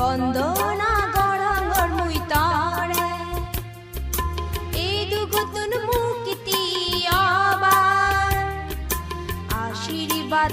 বন্দনা গড়াঙ্গর মুই তরে। এই দুগুতুন মুক্তি আবার। আশীর্বাদ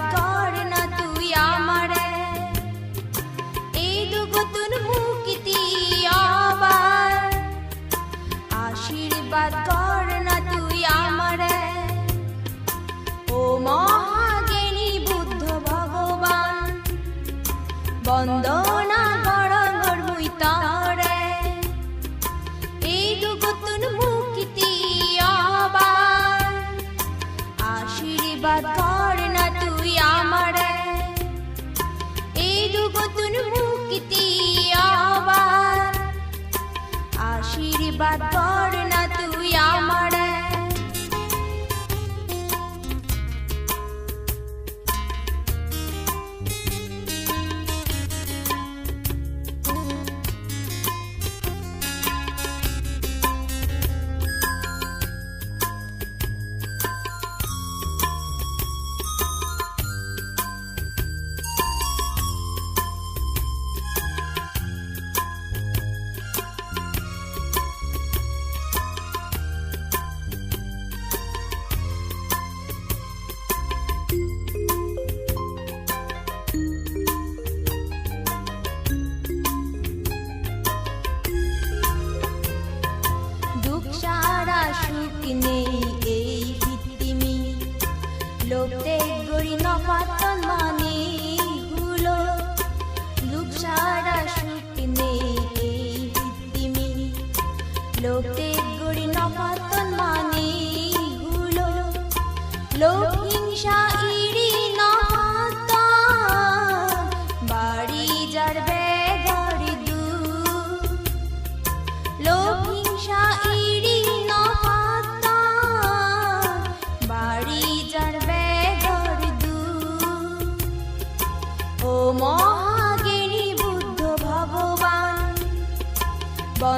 আশীর্বাদ কর না তুই আমার। এই দুগতুন মুক্তি আবার আশীর্বাদ কর না নেই এই ভিত্তিমি লোকতে গড়ি নপাতন মানে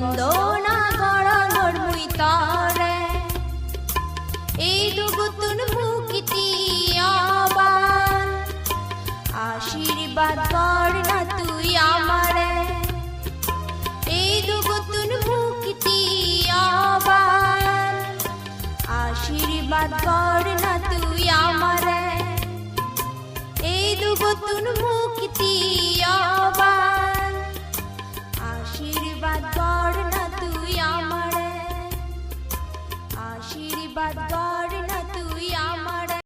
বন্দনা গড়ানোর মুই তরে। এই দুগুতুন মুক্তি আবার আশীর্বাদ কর না তুই আমারে। এই দুগুতুন মুক্তি আবার আশীর্বাদ কর না তুই আমারে। এই দুগুতুন মুক্তি